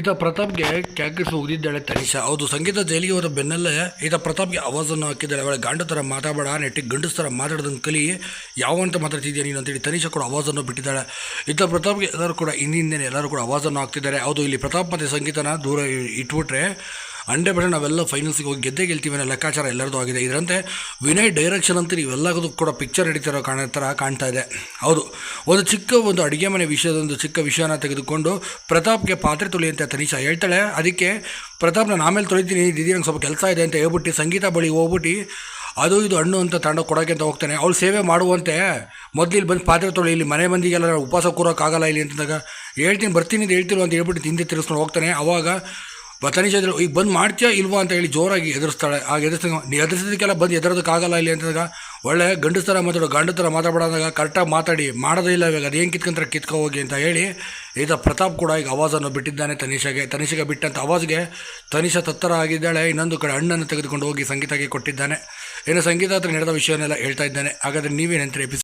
ಈತ ಪ್ರತಾಪ್ಗೆ ಕ್ಯಾಕೆಟ್ಸ್ ಉಗಿದಿದ್ದಾಳೆ ತನಿಷಾ. ಹೌದು, ಸಂಗೀತ ಜೈಲಿಗೆ ಹೋದ ಬೆನ್ನಲ್ಲೇ ಈತ ಪ್ರತಾಪ್ಗೆ ಆವಾಜನ್ನು ಹಾಕಿದ್ದಾಳೆ. ಅವಳ ಗಾಂಡ ಥರ ಮಾತಾಡಬೇಡ, ನೆಟ್ಟಿಗೆ ಗಂಡಸ್ ಥರ ಮಾತಾಡೋದನ್ನು ಕಲಿ ಯಾವಂತ ಮಾತಾಡ್ತಿದ್ಯಾ ನೀನು ಅಂತೇಳಿ ತನಿಷಾ ಕೂಡ ಆವಾಜನ್ನು ಬಿಟ್ಟಿದ್ದಾಳೆ. ಈತ ಪ್ರತಾಪ್ಗೆ ಎಲ್ಲರೂ ಕೂಡ ಹಿಂದಿಂದೇನೆ ಎಲ್ಲರೂ ಕೂಡ ಆವಾಜನ್ನು ಹಾಕ್ತಿದ್ದಾರೆ. ಹೌದು, ಇಲ್ಲಿ ಪ್ರತಾಪ್ ಮತ್ತು ಸಂಗೀತನ ದೂರ ಇಟ್ಬಿಟ್ರೆ ಹಂಡ್ರೆಡ್ ಪರ್ಸೆಂಟ್ ನಾವೆಲ್ಲ ಫೈನಲ್ಸ್ಗೆ ಹೋಗಿ ಗೆದ್ದೇ ಗೆಲ್ತೀವಿ ಅನ್ನೋ ಲೆಕ್ಕಾಚಾರ ಎಲ್ಲರದು ಆಗಿದೆ. ಇದರಂತೆ ವಿನಯ್ ಡೈರೆಕ್ಷನ್ ಅಂತ ಇವೆಲ್ಲದೂ ಕೂಡ ಪಿಕ್ಚರ್ ಹಿಡಿತಿರೋ ಕಾಣ, ಥರ ಕಾಣ್ತಾ ಇದೆ. ಹೌದು. ಒಂದು ಚಿಕ್ಕ ಒಂದು ಅಡುಗೆ ಮನೆ ವಿಷಯದ ಒಂದು ಚಿಕ್ಕ ವಿಷಯನ ತೆಗೆದುಕೊಂಡು ಪ್ರತಾಪ್ಗೆ ಪಾತ್ರೆ ಅಂತ ತನಿಷಾ ಹೇಳ್ತಾಳೆ. ಅದಕ್ಕೆ ಪ್ರತಾಪ್ ನಾನು ಆಮೇಲೆ ತೊಳಿತೀನಿ ದಿದಿ ನಂಗೆ ಸ್ವಲ್ಪ ಕೆಲಸ ಇದೆ ಅಂತ ಹೇಳ್ಬಿಟ್ಟು ಸಂಗೀತ ಬಳಿ ಹೋಗ್ಬಿಟ್ಟು ಅದು ಇದು ಹಣ್ಣು ಅಂತ ತಗೊಂಡು ಕೊಡೋಕೆ ಅಂತ ಹೋಗ್ತಾನೆ. ಅವಳು ಸೇವೆ ಮಾಡುವಂತೆ ಮೊದಲು ಇಲ್ಲಿ ಬಂದು ಪಾತ್ರೆ ತೊಳಿ, ಇಲ್ಲಿ ಮನೆ ಮಂದಿಗೆಲ್ಲ ಉಪವಾಸ ಕೂರೋಕ್ಕಾಗಲ್ಲ ಇಲ್ಲಿ ಅಂತಂದಾಗ ಹೇಳ್ತೀನಿ, ಬರ್ತೀನಿ ಅಂತ ಹೇಳ್ತಿರೋ ಅಂತ ಹೇಳ್ಬಿಟ್ಟು ತಿಂದೆ ತಿರ್ಸ್ಕೊಂಡು ಹೋಗ್ತಾನೆ. ಅವಾಗ ತನಿಷಾ ಇದ್ರು ಈಗ ಬಂದು ಮಾಡ್ತೀಯಾ ಇಲ್ವಾ? ಅಂತ ಹೇಳಿ ಜೋರಾಗಿ ಎದುರಿಸ್ತಾಳೆ. ಆಗ ಎದುರಿಸ್ತಾ ನೀ ಎದುರಿಸೋದಕ್ಕೆಲ್ಲ ಬಂದು ಎದುರೋದಕ್ಕಾಗಲ್ಲ ಇಲ್ಲಿ ಅಂತಂದಾಗ, ಒಳ್ಳೆ ಗಂಡಸ ಥರ ಮಾತಾಡೋ, ಗಂಡ ಥರ ಮಾತಾಡೋದಾಗ ಕರೆಕ್ಟಾಗಿ ಮಾತಾಡಿ, ಮಾಡೋದೇ ಇಲ್ಲ ಇವಾಗ, ಅದೇನು ಕಿತ್ಕೊಂತಾರೆ, ಕಿತ್ಕೊ ಹೋಗಿ ಅಂತ ಹೇಳಿ, ಈತ ಪ್ರತಾಪ್ ಕೂಡ ಈಗ ಆವಾಜನ್ನು ಬಿಟ್ಟಿದ್ದಾನೆ ತನಿಷಾಗೆ. ತನಿಷಾಗೆ ಬಿಟ್ಟಂಥ ಆವಾಜ್ಗೆ ತನಿಷಾ ತತ್ತರ ಆಗಿದ್ದಾಳೆ. ಇನ್ನೊಂದು ಕಡೆ ಹಣ್ಣನ್ನು ತೆಗೆದುಕೊಂಡು ಹೋಗಿ ಸಂಗೀತಕ್ಕೆ ಕೊಟ್ಟಿದ್ದಾನೆ. ಇನ್ನು ಸಂಗೀತ ಹತ್ರ ನಡೆದ ವಿಷಯನೆಲ್ಲ ಹೇಳ್ತಾ ಇದ್ದಾನೆ. ಹಾಗಾದರೆ ನೀವೇನಂತೀರಿ ಎಪಿಸೋಡ್